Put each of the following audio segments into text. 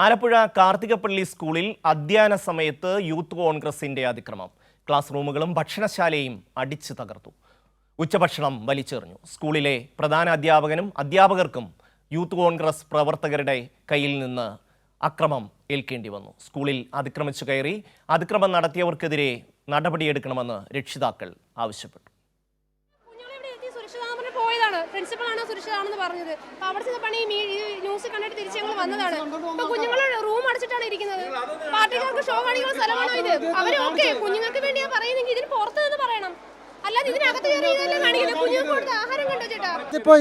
ആലപ്പുഴ കാർത്തികപ്പള്ളി സ്കൂളിൽ അധ്യയന സമയത്ത് യൂത്ത് കോൺഗ്രസിന്റെ അതിക്രമം. ക്ലാസ് റൂമുകളും ഭക്ഷണശാലയും അടിച്ചു തകർത്തു. ഉച്ചഭക്ഷണം വലിച്ചെറിഞ്ഞു. സ്കൂളിലെ പ്രധാന അധ്യാപകനും അധ്യാപകർക്കും യൂത്ത് കോൺഗ്രസ് പ്രവർത്തകരുടെ കയ്യിൽ നിന്ന് അക്രമം ഏൽക്കേണ്ടി വന്നു. സ്കൂളിൽ അതിക്രമിച്ചു കയറി അതിക്രമം നടത്തിയവർക്കെതിരെ നടപടിയെടുക്കണമെന്ന് രക്ഷിതാക്കൾ ആവശ്യപ്പെട്ടു. പ്രിൻസിപ്പളാണ് സുരക്ഷിതാണെന്ന് പറഞ്ഞത്. അപ്പൊ അവിടെ ചെന്നപ്പോൾ ഈ ന്യൂസ് കണ്ടിട്ട് തിരിച്ച് ഞങ്ങൾ വന്നതാണ്. ഇപ്പൊ കുഞ്ഞുങ്ങൾ റൂം അടച്ചിട്ടാണ് ഇരിക്കുന്നത്. പാർട്ടിക്കാർക്ക് ഷോ കാണിക്കുന്ന സ്ഥലമാണോ ഇത്? അവർ ഓക്കെ കുഞ്ഞുങ്ങൾക്ക് ഞാൻ പറയുന്നെങ്കിൽ ഇതിന് പുറത്ത് നിന്ന് പറയണം. അല്ലാതെ ഇതിനകത്ത് കയറി ഇതല്ലേ കാണിക്കുന്നത് കുഞ്ഞുങ്ങൾക്ക് കൊടുത്ത ആഹാരം കണ്ടോ ചേട്ടാ?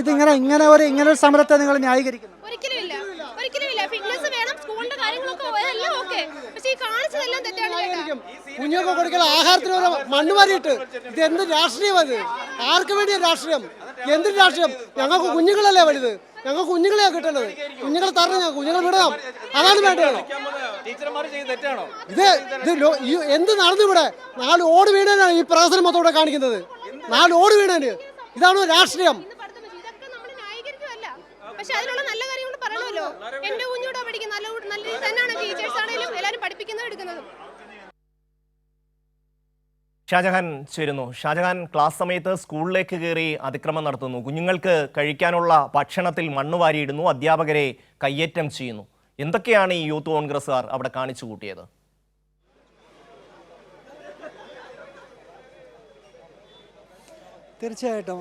ഇതിങ്ങനെ ഇങ്ങനെ ഒരു ഇങ്ങനെ ഒരു സമരത്തെ നിങ്ങൾ ന്യായീകരിക്കുന്നു ഒരിക്കലും ഇല്ല ഒരിക്കലും ഇല്ല ഫിറ്റ്നസ് വേണം സ്കൂളിന്റെ കാര്യങ്ങളൊക്കെ എല്ലാം ഓക്കെ പക്ഷെ ഈ കാണിച്ചതെല്ലാം തെറ്റാണ് ചേട്ടാ. കുഞ്ഞൊക്കെ കൊടുക്കൽ ആഹാരത്തിന് ഒരു മണ്ണ് മാറിയിട്ട് ഇത് എന്ത് രാഷ്ട്രീയം അത്? ആർക്ക് വേണ്ടിയ രാഷ്ട്രീയം? എന്ത് രാഷ്ട്രീയം? ഞങ്ങൾക്ക് കുഞ്ഞുങ്ങളല്ലേ വലുത്. ഞങ്ങൾക്ക് കുഞ്ഞുങ്ങളെയാണ് കിട്ടേണ്ടത്. കുഞ്ഞുങ്ങളെ തരണം ഞങ്ങൾ കുഞ്ഞുങ്ങളെ വിടണം. അതാണ് വേണ്ടത് ടീച്ചർമാർ ചെയ്ത് തെറ്റാണോ? ഇത് ഇത് എന്ത് നടന്നു ഇവിടെ? നാല് ഓട് വീണാണ് ഈ പ്രഹസനം മൊത്തം ഇവിടെ കാണിക്കുന്നത്. നാല് ഓട് വീണാണ് ഇതാണ് രാഷ്ട്രീയം? പക്ഷെ അതിനുള്ള നല്ല കാര്യങ്ങൾ എന്റെ കുഞ്ഞൂടെ പഠിക്കുന്ന നല്ല നല്ല രീതി തന്നെയാണ് ടീച്ചേഴ്സ് ആണെങ്കിലും എല്ലാവരും പഠിപ്പിക്കുന്നത് എടുക്കുന്നതും. ഷാജഹാൻ ചേരുന്നു. ഷാജഹാൻ ക്ലാസ് സമയത്ത് സ്കൂളിലേക്ക് കയറി അതിക്രമം നടത്തുന്നു. കുഞ്ഞുങ്ങൾക്ക് കഴിക്കാനുള്ള ഭക്ഷണത്തിൽ മണ്ണ് വാരിയിടുന്നു. അധ്യാപകരെ കയ്യേറ്റം ചെയ്യുന്നു. എന്തൊക്കെയാണ് ഈ യൂത്ത് കോൺഗ്രസ്സുകാർ അവിടെ കാണിച്ചു കൂട്ടിയത്? തീർച്ചയായിട്ടും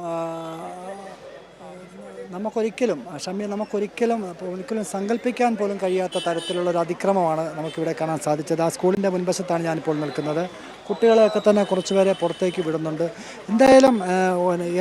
നമുക്കൊരിക്കലും ഷമ്യ നമുക്കൊരിക്കലും ഒരിക്കലും സങ്കല്പിക്കാൻ പോലും കഴിയാത്ത തരത്തിലുള്ള ഒരു അതിക്രമമാണ് നമുക്കിവിടെ കാണാൻ സാധിച്ചത്. ആ സ്കൂളിന്റെ മുൻവശത്താണ് ഞാനിപ്പോൾ നിൽക്കുന്നത്. കുട്ടികളെയൊക്കെ തന്നെ കുറച്ച് പേരെ പുറത്തേക്ക് വിടുന്നുണ്ട്. എന്തായാലും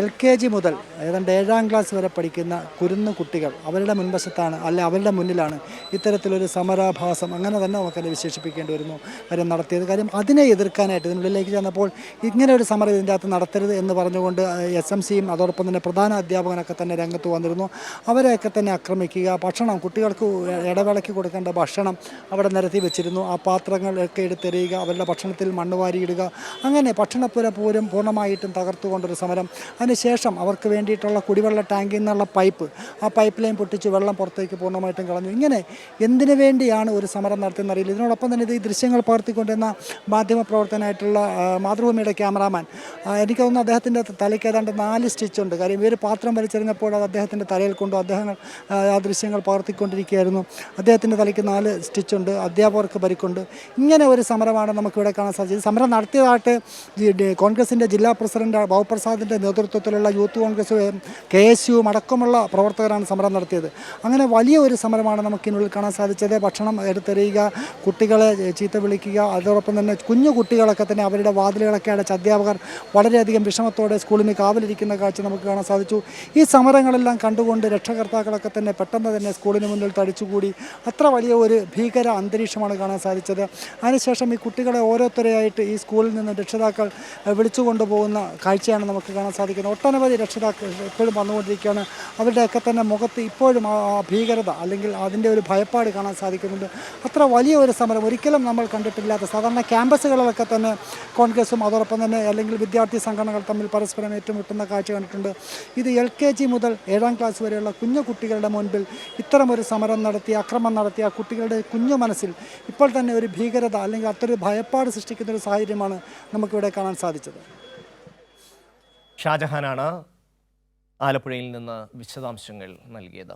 എൽ കെ ജി മുതൽ ഏതാണ്ട് ഏഴാം ക്ലാസ് വരെ പഠിക്കുന്ന കുരുന്ന് കുട്ടികൾ അവരുടെ മുൻവശത്താണ് അല്ലെ അവരുടെ മുന്നിലാണ് ഇത്തരത്തിലൊരു സമരാഭാസം അങ്ങനെ തന്നെ നമുക്കതിനെ വിശേഷിപ്പിക്കേണ്ടി വരുന്നു കാര്യം നടത്തിയത്. കാര്യം അതിനെ എതിർക്കാനായിട്ട് ഇതിനുള്ളിലേക്ക് ചെന്നപ്പോൾ ഇങ്ങനെ ഒരു സമരം ഇതിന്റെ അകത്ത് നടത്തരുത് എന്ന് പറഞ്ഞുകൊണ്ട് എസ് എം സിയും അതോടൊപ്പം തന്നെ പ്രധാന അധ്യാപകനൊക്കെ തന്നെ രംഗത്ത് വന്നിരുന്നു. അവരെയൊക്കെ തന്നെ ആക്രമിക്കുക ഭക്ഷണം കുട്ടികൾക്ക് ഇടവേളയ്ക്ക് കൊടുക്കേണ്ട ഭക്ഷണം അവിടെ നിരത്തി വെച്ചിരുന്നു. ആ പാത്രങ്ങളൊക്കെ എടുത്തെറിയുക അവരുടെ ഭക്ഷണത്തിൽ മണ്ണ് വാരിയിടുക അങ്ങനെ ഭക്ഷണപ്പുര പൂരം പൂർണമായിട്ടും തകർത്തുകൊണ്ടൊരു സമരം. അതിനുശേഷം അവർക്ക് വേണ്ടിയിട്ടുള്ള കുടിവെള്ള ടാങ്കിൽ നിന്നുള്ള പൈപ്പ് ആ പൈപ്പ് ലൈൻ പൊട്ടിച്ച് വെള്ളം പുറത്തേക്ക് പൂർണമായിട്ടും കളഞ്ഞു. ഇങ്ങനെ എന്തിനു വേണ്ടിയാണ് ഒരു സമരം നടത്തിയെന്ന് അറിയില്ല. ഇതിനോടൊപ്പം തന്നെ ഇത് ഈ ദൃശ്യങ്ങൾ പകർത്തിക്കൊണ്ടിരുന്ന മാധ്യമപ്രവർത്തനായിട്ടുള്ള മാതൃഭൂമിയുടെ ക്യാമറാമാൻ. എനിക്ക് തോന്നുന്നു അദ്ദേഹത്തിന്റെ തലയ്ക്ക് ഏതാണ്ട് നാല് സ്റ്റിച്ചുണ്ട് കാര്യം ഇവർ പാത്രം വലിച്ചെറിഞ്ഞപ്പോൾ അത് അദ്ദേഹത്തിന്റെ തലയിൽ കൊണ്ടു അദ്ദേഹം ആ, ദൃശ്യങ്ങൾ പകർത്തിക്കൊണ്ടിരിക്കുകയായിരുന്നു. അദ്ദേഹത്തിന്റെ തലയ്ക്ക് നാല് സ്റ്റിച്ചുണ്ട് അധ്യാപകർക്ക് പരിക്കുണ്ട്. ഇങ്ങനെ ഒരു സമരമാണ് നമുക്കിവിടെ കാണാൻ സാധിച്ചത്. ഈ സമരം നടത്തിയതായിട്ട് കോൺഗ്രസിന്റെ ജില്ലാ പ്രസിഡന്റ് ബാബുപ്രസാദിന്റെ നേതൃത്വത്തിലുള്ള യൂത്ത് കോൺഗ്രസ് കെ എസ് യുവും അടക്കമുള്ള പ്രവർത്തകരാണ് സമരം നടത്തിയത്. അങ്ങനെ വലിയ ഒരു സമരമാണ് നമുക്കിനുള്ളിൽ കാണാൻ സാധിച്ചത്. ഭക്ഷണം എടുത്തെറിയുക കുട്ടികളെ ചീത്ത വിളിക്കുക അതോടൊപ്പം തന്നെ കുഞ്ഞു കുട്ടികളൊക്കെ തന്നെ അവരുടെ വാതിലുകളൊക്കെ അടച്ച് അധ്യാപകർ വളരെയധികം വിഷമത്തോടെ സ്കൂളിന് കാവലിരിക്കുന്ന കാഴ്ച നമുക്ക് കാണാൻ സാധിച്ചു. ഈ സമരങ്ങളെല്ലാം കണ്ടുകൊണ്ട് രക്ഷകർത്താക്കളൊക്കെ തന്നെ പെട്ടെന്ന് തന്നെ സ്കൂളിന് മുന്നിൽ തടിച്ചുകൂടി. അത്ര വലിയ ഒരു ഭീകര അന്തരീക്ഷമാണ് കാണാൻ സാധിച്ചത്. അതിനുശേഷം ഈ കുട്ടികളെ ഓരോരുത്തരെയായിട്ട് ഈ സ്കൂളിൽ നിന്ന് രക്ഷിതാക്കൾ വിളിച്ചു കൊണ്ടുപോകുന്ന കാഴ്ചയാണ് നമുക്ക് കാണാൻ സാധിക്കുന്നത്. ഒട്ടനവധി രക്ഷിതാക്കൾ എപ്പോഴും വന്നുകൊണ്ടിരിക്കുകയാണ്. അവരുടെയൊക്കെ തന്നെ മുഖത്ത് ഇപ്പോഴും ആ ഭീകരത അല്ലെങ്കിൽ അതിന്റെ ഒരു ഭയപ്പാട് കാണാൻ സാധിക്കുന്നുണ്ട്. അത്ര വലിയ ഒരു സമരം ഒരിക്കലും നമ്മൾ കണ്ടിട്ടില്ലാത്ത സാധാരണ ക്യാമ്പസുകളിലൊക്കെ തന്നെ കോൺഗ്രസും അതോടൊപ്പം തന്നെ അല്ലെങ്കിൽ വിദ്യാർത്ഥി സംഘടനകൾ തമ്മിൽ പരസ്പരം ഏറ്റുമുട്ടുന്ന കാഴ്ച കണ്ടിട്ടുണ്ട്. ഇത് എൽ കെ ജി മുതൽ ഏഴാം ക്ലാസ് വരെയുള്ള കുഞ്ഞു കുട്ടികളുടെ മുൻപിൽ ഇത്തരമൊരു സമരം നടത്തി അക്രമം നടത്തി ആ കുട്ടികളുടെ കുഞ്ഞു മനസ്സിൽ ഇപ്പോൾ തന്നെ ഒരു ഭീകരത അല്ലെങ്കിൽ അത്രയൊരു ഭയപ്പാട് സൃഷ്ടിക്കുന്ന ഒരു സാഹചര്യമാണ് നമുക്കിവിടെ കാണാൻ സാധിച്ചത്. ഷാജഹാനാണ് ആലപ്പുഴയിൽ നിന്ന് വിശദാംശങ്ങൾ നൽകിയത്.